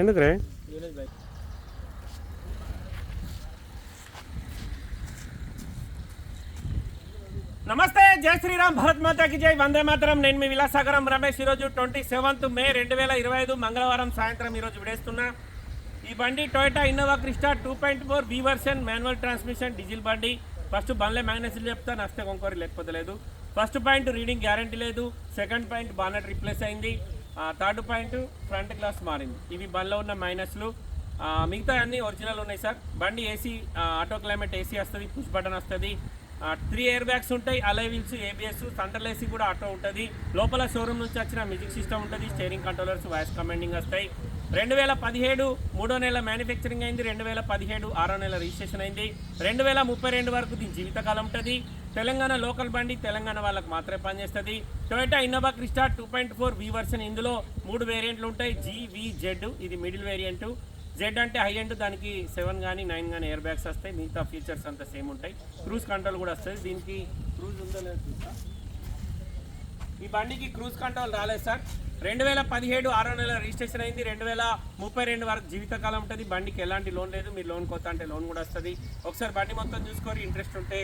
ఎందుకు రే నమస్తే జై శ్రీరామ్ భరత్ మాతాకి జై వందే మాత్రం. నేను మీ విలాసాగరం రమేష్. ఈరోజు ట్వంటీ సెవెంత్ మే రెండు వేల ఇరవై ఐదు మంగళవారం సాయంత్రం ఈరోజు విడేస్తున్నా. ఈ బండి Toyota Innova Crysta two point four B version manual transmission diesel బండి. ఫస్ట్ బండ్లే మ్యాగ్నెసిల్ చెప్తా నష్ట కొంకోరి లేకపోతే లేదు. ఫస్ట్ పాయింట్ రీడింగ్ గ్యారంటీ లేదు. సెకండ్ పాయింట్ బానట్ రిప్లేస్ అయింది. థర్డ్ పాయింట్ ఫ్రంట్ గ్లాస్ మారింది. ఇవి బండ్లో ఉన్న మైనస్లు. మిగతా అన్ని ఒరిజినల్ ఉన్నాయి సార్. బండి ఏసీ ఆటో క్లైమేట్ ఏసీ వస్తుంది పుష్ బటన్ వస్తుంది. త్రీ ఎయిర్ బ్యాగ్స్ ఉంటాయి alloy wheels ABS central AC కూడా ఆటో ఉంటుంది. లోపల షోరూమ్ నుంచి వచ్చిన మ్యూజిక్ సిస్టమ్ ఉంటుంది స్టీరింగ్ కంట్రోలర్స్ వాయిస్ కమాండింగ్ వస్తాయి. రెండు వేల పదిహేడు మూడో నెల మ్యానుఫ్యాక్చరింగ్ అయింది రెండు వేల పదిహేడు ఆరో నెల రిజిస్ట్రేషన్ అయింది. రెండు వేల ముప్పై రెండు వరకు దీని జీవితకాలం ఉంటుంది. తెలంగాణ లోకల్ బండి తెలంగాణ వాళ్ళకి మాత్రమే పనిచేస్తుంది. Toyota Innova Crysta two point four V version ఇందులో మూడు వేరియంట్లు ఉంటాయి. జీవి జెడ్ ఇది మిడిల్ వేరియంట్ జెడ్ అంటే హై ఎండ్ దానికి సెవెన్ కానీ నైన్ కానీ ఎయిర్ బ్యాగ్స్ వస్తాయి. మిగతా ఫీచర్స్ అంతా సేమ్ ఉంటాయి. క్రూజ్ కంట్రోల్ కూడా వస్తుంది. దీనికి క్రూజ్ ఉందో లేదో ఈ బండికి క్రూజ్ కంట్రోల్ రాలేదు సార్ రెండు వేల పదిహేడు ఆరో నెల రిజిస్ట్రేషన్ అయింది. రెండు వేల ముప్పై రెండు వరకు జీవితకాలం ఉంటుంది. బండికి ఎలాంటి లోన్ లేదు. మీరు లోన్ కొత్త అంటే లోన్ కూడా వస్తుంది. ఒకసారి బండి మొత్తం చూసుకొని ఇంట్రెస్ట్ ఉంటే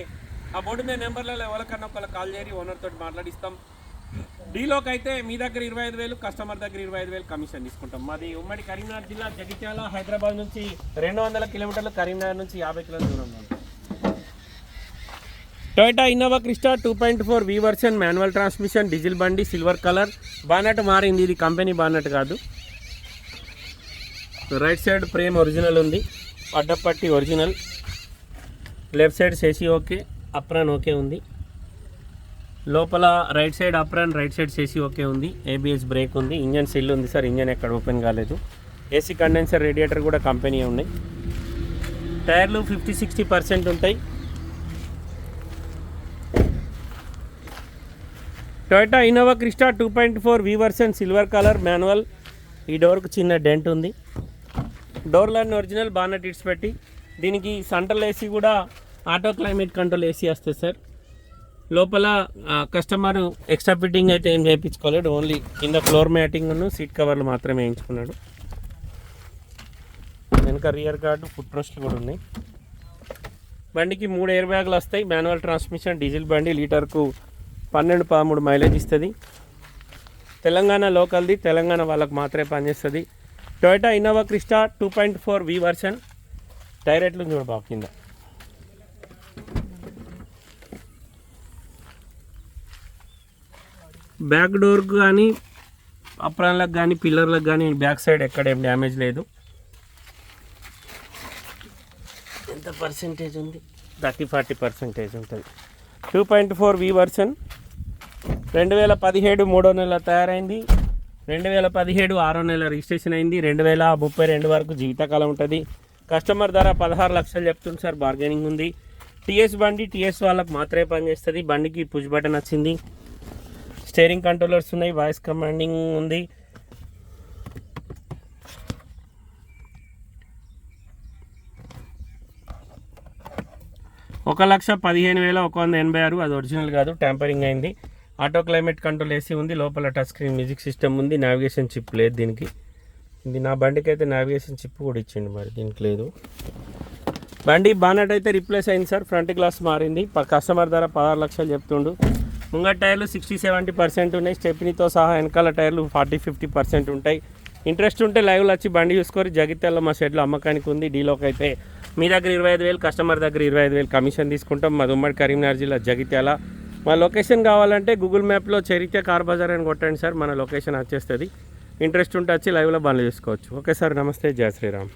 ఆ బోర్డు మీద నెంబర్లలో ఎవరికన్నా ఒకళ్ళు కాల్ చేరి ఓనర్ తోటి మాట్లాడిస్తాం. డీలోకి అయితే మీ దగ్గర ఇరవై ఐదు వేలు కస్టమర్ దగ్గర ఇరవై ఐదు వేలు కమిషన్ తీసుకుంటాం. మాది ఉమ్మడి కరీంనగర్ జిల్లా జగిత్యాల హైదరాబాద్ నుంచి రెండు వందల కిలోమీటర్లు కరీంనగర్ నుంచి యాభై కిలోమీటర్లు దూరం Toyota Innova Crysta two point four V version manual transmission diesel బండి సిల్వర్ కలర్ బానట్ మారింది ఇది కంపెనీ బానట్ కాదు. రైట్ సైడ్ ఫ్రేమ్ ఒరిజినల్ ఉంది. అడ్డపట్టి original left side chassis okay. Apron okay ఉంది. లోపల right side apron right side chassis okay ఉంది. ABS brake ఉంది. Engine seal ఉంది సార్. ఇంజన్ ఎక్కడ ఓపెన్ కాలేదు. ఏసీ కండెన్సర్ రేడియేటర్ కూడా కంపెనీ ఉన్నాయి టైర్లు ఫిఫ్టీ సిక్స్టీ పర్సెంట్ ఉంటాయి. Toyota Innova Crysta two point four V version silver colour manual ఈ డోర్కు చిన్న డెంట్ ఉంది. డోర్లన్నీ ఒరిజినల్ బాగా టిట్స్ పెట్టి దీనికి సెంట్రల్ ఏసీ కూడా ఆటో క్లైమేట్ కంట్రోల్ ఏసీ వస్తుంది సార్ లోపల కస్టమర్ ఎక్స్ట్రా ఫిట్టింగ్ అయితే ఏం చేయించుకోలేడు ఓన్లీ కింద ఫ్లోర్ మ్యాటింగ్ను సీట్ కవర్లు మాత్రమే వేయించుకున్నాడు. వెనక రియర్ గార్డు ఫుట్ రెస్ట్లు కూడా ఉన్నాయి. బండికి మూడు ఎయిర్ బ్యాగులు వస్తాయి మాన్యువల్ ట్రాన్స్మిషన్ డీజిల్ బండి లీటర్కు పన్నెండు పదమూడు మైలేజ్ ఇస్తుంది. తెలంగాణ లోకల్ది తెలంగాణ వాళ్ళకు మాత్రమే పనిచేస్తుంది. Toyota Innova Crysta two point four V version డైరెక్ట్లు చూడబావు కింద. బ్యాక్ డోర్కు కానీ అప్రాన్లకు కానీ పిల్లర్లకు కానీ బ్యాక్ సైడ్ ఎక్కడ ఏం డ్యామేజ్ లేదు. ఎంత పర్సెంటేజ్ ఉంది? థర్టీ ఫార్టీ పర్సెంటేజ్ ఉంటుంది. Two point four V version. రెండు వేల పదిహేడు మూడో నెల తయారైంది. రెండు వేల పదిహేడు ఆరో నెల రిజిస్ట్రేషన్ అయింది. రెండు వేల ముప్పై రెండు వరకు జీవితకాలం ఉంటుంది. కస్టమర్ ధర పదహారు లక్షలు చెప్తుంది సార్. బార్గెనింగ్ ఉంది. టీఎస్ బండి టీఎస్ వాళ్ళకి మాత్రమే పనిచేస్తుంది. బండికి పుష్ బటన్ వచ్చింది. స్టేరింగ్ కంట్రోలర్స్ ఉన్నాయి వాయిస్ కమాండింగ్ ఉంది. ఒక లక్ష పదిహేను వేల ఒక వంద ఎనభై ఆరు అది ఒరిజినల్ కాదు ట్యాంపరింగ్ అయింది. ఆటో క్లైమేట్ కంట్రోల్ ఏసీ ఉంది లోపల టచ్ స్క్రీన్ మ్యూజిక్ సిస్టమ్ ఉంది నావిగేషన్ చిప్ లేదు దీనికి. ఇది నా బండికి అయితే నావిగేషన్ చిప్ కూడా ఇచ్చిండు మరి దీనికి లేదు. బండి బానట్ అయితే రిప్లేస్ అయింది సార్ ఫ్రంట్ గ్లాస్ మారింది కస్టమర్ ధర పదహారు లక్షలు చెప్తుండు. ముంగట టైర్లు సిక్స్టీ సెవెంటీ పర్సెంట్ ఉన్నాయి. స్టెప్నీతో సహా వెనకాల టైర్లు ఫార్టీ ఫిఫ్టీ పర్సెంట్ ఉంటాయి. ఇంట్రెస్ట్ ఉంటే లైవ్లో వచ్చి బండి చూసుకొని జగిత్యాల మా షెడ్లో అమ్మకానికి ఉంది. డీలోకి అయితే మీ దగ్గర ఇరవై ఐదు వేలు కస్టమర్ దగ్గర ఇరవై ఐదు వేలు కమిషన్ తీసుకుంటాం. మా ఉమ్మడి కరీంనగర్ జిల్లా జగిత్యాల. మా లొకేషన్ కావాలంటే గూగుల్ మ్యాప్లో చరిత్ర కార్ బజార్ అని కొట్టండి సార్. మన లొకేషన్ వచ్చేస్తుంది. ఇంట్రెస్ట్ ఉంటే వచ్చి లైవ్లో బండ్లు చూసుకోవచ్చు. ఓకే సార్ నమస్తే. జయ శ్రీరామ్.